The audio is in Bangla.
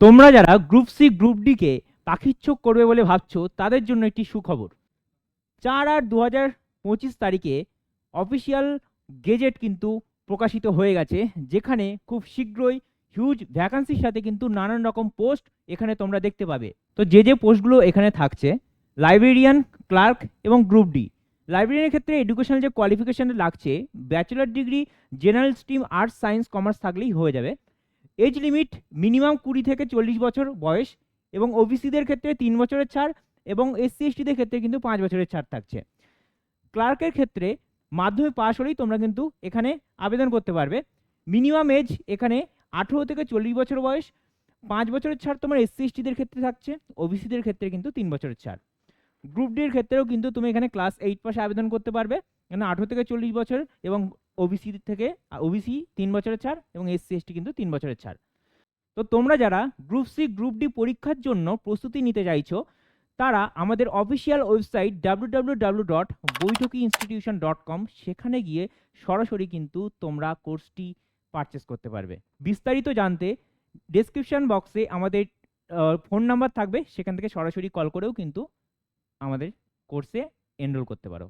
তোমরা যারা গ্রুপ সি গ্রুপ ডিকে চোখ করবে বলে ভাবছ, তাদের জন্য একটি সুখবর। চার আট দু হাজার পঁচিশ তারিখে অফিসিয়াল গেজেট কিন্তু প্রকাশিত হয়ে গেছে, যেখানে খুব শীঘ্রই হিউজ ভ্যাকান্সির সাথে কিন্তু নানান রকম পোস্ট এখানে তোমরা দেখতে পাবে। তো যে যে পোস্টগুলো এখানে থাকছে লাইব্রেরিয়ান ক্লার্ক এবং গ্রুপ ডি লাইব্রেরিয়ানের ক্ষেত্রে এডুকেশনাল যে কোয়ালিফিকেশান লাগছে bachelor degree general stream arts science commerce থাকলেই হয়ে যাবে। এজ লিমিট মিনিমাম কুড়ি থেকে চল্লিশ বছর বয়স এবং ওবিসিদের ক্ষেত্রে তিন বছরের ছাড় এবং এসসি এসটিদের ক্ষেত্রে কিন্তু পাঁচ বছরের ছাড় থাকছে। ক্লার্কের ক্ষেত্রে মাধ্যমিক পাশ হলেই তোমরা কিন্তু এখানে আবেদন করতে পারবে। মিনিমাম এজ এখানে আঠেরো থেকে চল্লিশ বছর বয়স, পাঁচ বছরের ছাড় তোমার এসসি এসটিদের ক্ষেত্রে থাকছে ওবিসিদের ক্ষেত্রে কিন্তু তিন বছরের ছাড়। গ্রুপ ডির ক্ষেত্রেও কিন্তু তুমি এখানে ক্লাস এইট পাশে আবেদন করতে পারবে এখানে আঠেরো থেকে চল্লিশ বছর এবং ওবিসি থেকে ওবিসি তিন বছরের ছাড় এবং এসসি এসটি কিন্তু তিন বছরের ছাড়। তো তোমরা যারা গ্রুপ সি গ্রুপ ডি পরীক্ষার জন্য প্রস্তুতি নিতে চাইছো, তারা আমাদের official website W W W dot বৈঠকি institution dot com সেখানে গিয়ে সরাসরি কিন্তু তোমরা কোর্সটি পারচেস করতে পারবে। বিস্তারিত জানতে ডেসক্রিপশন বক্সে আমাদের ফোন নাম্বার থাকবে, সেখান থেকে সরাসরি কল করেও কিন্তু আমাদের কোর্সে এনরোল করতে পারো।